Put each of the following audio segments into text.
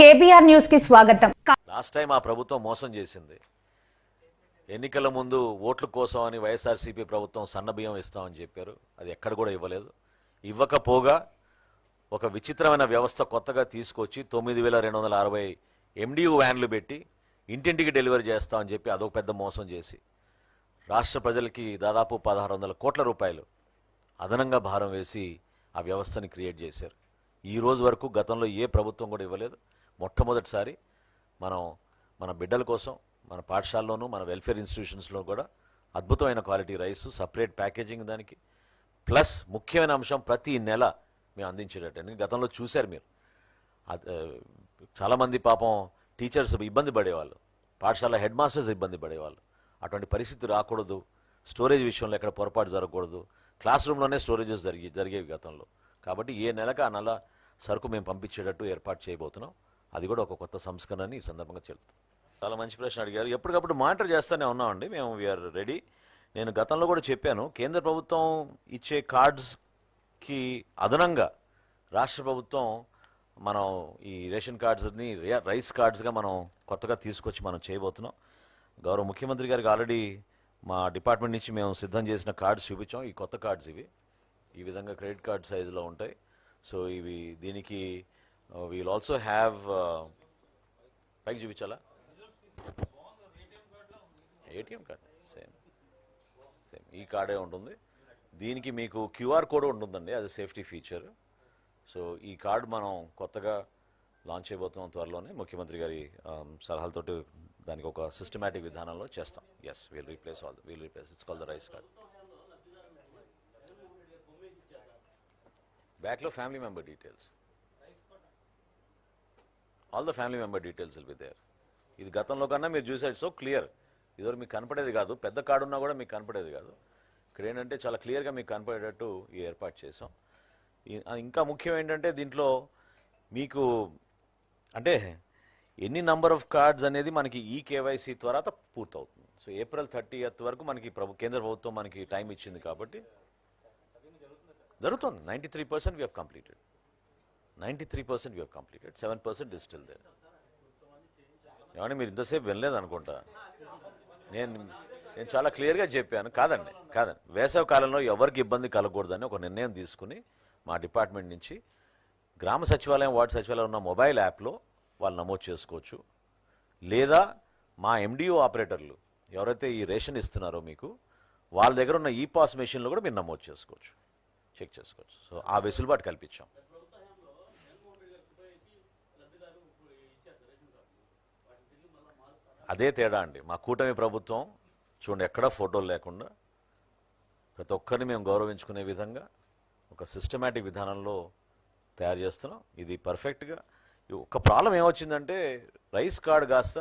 KBR న్యూస్కి స్వాగతం. Last time ఆ ప్రభుత్వం మోసం చేసింది. ఎన్నికల ముందు ఓట్ల కోసం అని వైఎస్ఆర్సీపీ ప్రభుత్వం సన్నబియ్యం ఇస్తామని చెప్పారు. అది ఎక్కడ కూడా ఇవ్వలేదు. ఇవ్వకపోగా ఒక విచిత్రమైన వ్యవస్థ కొత్తగా తీసుకొచ్చి తొమ్మిది వేల రెండు వందల అరవై ఎండియు వ్యాన్లు పెట్టి ఇంటింటికి డెలివరీ చేస్తామని చెప్పి అదొక పెద్ద మోసం చేసి రాష్ట్ర ప్రజలకి దాదాపు పదహారు వందల కోట్ల రూపాయలు అదనంగా భారం వేసి ఆ వ్యవస్థని క్రియేట్ చేశారు. ఈ రోజు వరకు గతంలో ఏ ప్రభుత్వం కూడా ఇవ్వలేదు. మొట్టమొదటిసారి మనం మన బిడ్డల కోసం మన పాఠశాలలోనూ మన వెల్ఫేర్ ఇన్స్టిట్యూషన్స్లో కూడా అద్భుతమైన క్వాలిటీ రైస్ సపరేట్ ప్యాకేజింగ్ దానికి. ప్లస్ ముఖ్యమైన అంశం ప్రతి నెల మేము అందించేటట్టు. గతంలో చూశారు మీరు. చాలామంది పాపం టీచర్స్ ఇబ్బంది పడేవాళ్ళు. పాఠశాల హెడ్ మాస్టర్స్ ఇబ్బంది పడేవాళ్ళు. అటువంటి పరిస్థితి రాకూడదు. స్టోరేజ్ విషయంలో ఎక్కడ పొరపాటు జరగకూడదు. క్లాస్ రూమ్లోనే స్టోరేజెస్ జరిగి జరిగేవి గతంలో. కాబట్టి ఏ నెలకు ఆ నెల సరుకు మేము పంపించేటట్టు ఏర్పాటు చేయబోతున్నాం. అది కూడా ఒక కొత్త సంస్కరణని ఈ సందర్భంగా చెల్లుతుంది చాలా మంచి ప్రశ్న అడిగారు. ఎప్పటికప్పుడు మానిటర్ చేస్తూనే ఉన్నామండి. మేము వీఆర్ రెడీ నేను గతంలో కూడా చెప్పాను కేంద్ర ప్రభుత్వం ఇచ్చే కార్డ్స్కి అదనంగా రాష్ట్ర ప్రభుత్వం మనం ఈ రేషన్ కార్డ్స్ని రైస్ కార్డ్స్గా మనం కొత్తగా తీసుకొచ్చి మనం చేయబోతున్నాం. గౌరవ ముఖ్యమంత్రి గారికి ఆల్రెడీ మా డిపార్ట్మెంట్ నుంచి మేము సిద్ధం చేసిన కార్డ్స్ చూపించాం. ఈ కొత్త కార్డ్స్ ఇవి. ఈ విధంగా క్రెడిట్ కార్డ్ సైజులో ఉంటాయి. సో ఇవి దీనికి వీల్ ఆల్సో హ్యావ్ పైకి చూపించాలా? ఏటీఎం కార్డ్ సేమ్ సేమ్ ఈ కార్డే ఉంటుంది. దీనికి మీకు క్యూఆర్ కోడ్ ఉంటుందండి. అది సేఫ్టీ ఫీచర్. సో ఈ కార్డ్ మనం కొత్తగా లాంచ్ చేయబోతున్నాం త్వరలోనే. ముఖ్యమంత్రి గారి um, సలహాలతోటి దానికి ఒక సిస్టమేటిక్ విధానంలో చేస్తాం. Yes we'll replace all we'll replace it's call the rice card బ్యాక్లో family member details all the family member details will be there ఇది గతంలో కన్నా మీరు చూసారు సో క్లియర్ ఇదివరకు మీకు కనపడేది కాదు. పెద్ద కార్డు ఉన్నా కూడా మీకు కనపడేది కాదు. ఇక్కడ ఏంటంటే చాలా క్లియర్గా మీకు కనపడేటట్టు ఈ ఏర్పాటు చేసాం ఇంకా ముఖ్యం ఏంటంటే దీంట్లో మీకు అంటే ఎన్ని నంబర్ ఆఫ్ కార్డ్స్ అనేది మనకి ఈ కేవైసీ తర్వాత పూర్తవుతుంది. సో ఏప్రిల్ థర్టీ వరకు మనకి ప్రభు కేంద్ర ప్రభుత్వం మనకి టైం ఇచ్చింది కాబట్టి జరుగుతుంది. Ninety three percent we have completed ninety three percent you have completed seven percent is still there ఏమంటే మీరు ఇంతసేపు వినలేదు అనుకుంటా. నేను నేను చాలా క్లియర్గా చెప్పాను కాదండి కాదండి. వేసవ కాలంలో ఎవరికి ఇబ్బంది కలగకూడదని ఒక నిర్ణయం తీసుకుని మా డిపార్ట్మెంట్ నుంచి గ్రామ సచివాలయం వార్డు సచివాలయం ఉన్న మొబైల్ యాప్లో వాళ్ళు నమోదు చేసుకోవచ్చు. లేదా మా ఎండిఓ ఆపరేటర్లు ఎవరైతే ఈ రేషన్ ఇస్తున్నారో మీకు వాళ్ళ దగ్గర ఉన్న ఈ పాస్ మెషిన్లో కూడా మీరు నమోదు చేసుకోవచ్చు. చెక్ చేసుకోవచ్చు. సో ఆ వెసులుబాటు కల్పించాం. అదే తేడా అండి. మా కూటమి ప్రభుత్వం చూడండి ఎక్కడా ఫోటోలు లేకుండా ప్రతి ఒక్కరిని మేము గౌరవించుకునే విధంగా ఒక సిస్టమేటిక్ విధానంలో తయారు చేస్తున్నాం. ఇది పర్ఫెక్ట్గా. ఒక ప్రాబ్లం ఏమొచ్చిందంటే రైస్ కార్డ్ కాస్త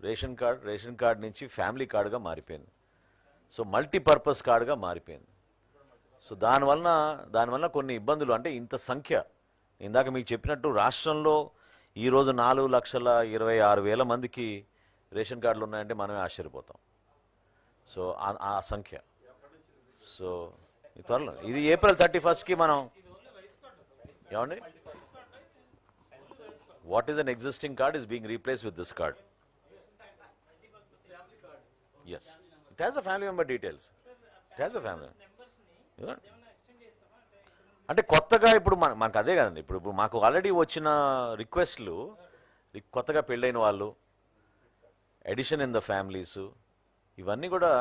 రేషన్ కార్డ్ రేషన్ కార్డ్ నుంచి ఫ్యామిలీ కార్డుగా మారిపోయింది. సో మల్టీపర్పస్ కార్డుగా మారిపోయింది. సో దానివలన దానివల్ల కొన్ని ఇబ్బందులు అంటే ఇంత సంఖ్య. ఇందాక మీకు చెప్పినట్టు రాష్ట్రంలో ఈరోజు నాలుగు లక్షల ఇరవై ఆరు వేల మందికి రేషన్ కార్డులు ఉన్నాయంటే మనమే ఆశ్చర్యపోతాం. సో ఆ- సంఖ్య. సో ఈ త్వరలో. ఇది ఏప్రిల్ థర్టీ ఫస్ట్కి మనం ఏమండి? What is an existing card is being replace with this card yes it has a family member details it has a family అంటే కొత్తగా ఇప్పుడు మన మనకు అదే కదండి. ఇప్పుడు ఇప్పుడు మాకు ఆల్రెడీ వచ్చిన రిక్వెస్ట్లు కొత్తగా పెళ్ళైన వాళ్ళు ఎడిషన్ ఇన్ ద ఫ్యామిలీస్ ఇవన్నీ కూడా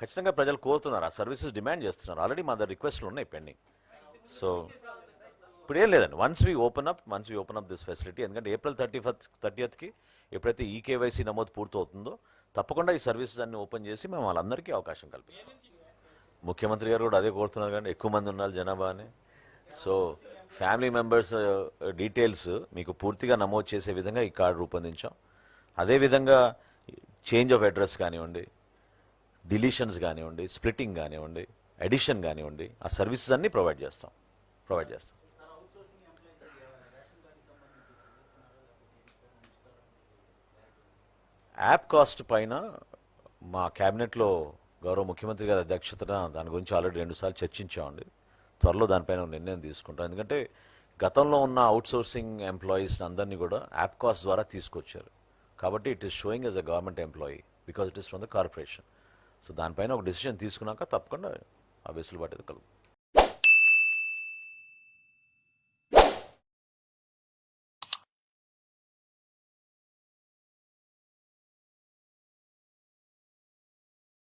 ఖచ్చితంగా ప్రజలు కోరుతున్నారు. ఆ సర్వీసెస్ డిమాండ్ చేస్తున్నారు. ఆల్రెడీ మా దగ్గర రిక్వెస్ట్లు ఉన్నాయి పెండింగ్. సో ఇప్పుడు ఏం లేదండి. Once we open up once we open up this facility ఎందుకంటే ఏప్రిల్ థర్టీ ఫస్ట్ థర్టీయత్కి ఎప్పుడైతే ఈ కేవైసీ నమోదు పూర్తవుతుందో తప్పకుండా ఈ సర్వీసెస్ అన్ని ఓపెన్ చేసి మేము వాళ్ళందరికీ అవకాశం కల్పిస్తాం. ముఖ్యమంత్రి గారు కూడా అదే కోరుతున్నారు కానీ ఎక్కువ మంది ఉన్నారు జనాభా అని సో ఫ్యామిలీ మెంబర్స్ డీటెయిల్స్ మీకు పూర్తిగా నమోదు చేసే విధంగా ఈ కార్డు రూపొందించాం. అదేవిధంగా చేంజ్ ఆఫ్ అడ్రస్ కానివ్వండి డిలీషన్స్ కానివ్వండి స్ప్లిట్టింగ్ కానివ్వండి ఎడిషన్ కానివ్వండి ఆ సర్వీసెస్ అన్నీ ప్రొవైడ్ చేస్తాం ప్రొవైడ్ చేస్తాం. యాప్ కాస్ట్ పైన మా క్యాబినెట్లో గౌరవ ముఖ్యమంత్రి గారి అధ్యక్షతన దాని గురించి ఆల్రెడీ రెండుసార్లు చర్చించామండి. త్వరలో దానిపైన నిర్ణయం తీసుకుంటాం. ఎందుకంటే గతంలో ఉన్న అవుట్సోర్సింగ్ ఎంప్లాయీస్ని అందరినీ కూడా యాప్ కాస్ట్ ద్వారా తీసుకొచ్చారు. కాబట్టి it is showing as a government employee because it is from the corporation so దానిపైన ఒక డెసిషన్ తీసుకున్నాక తప్పకుండా ఆ వెసులుబాటు అయితే కలుగు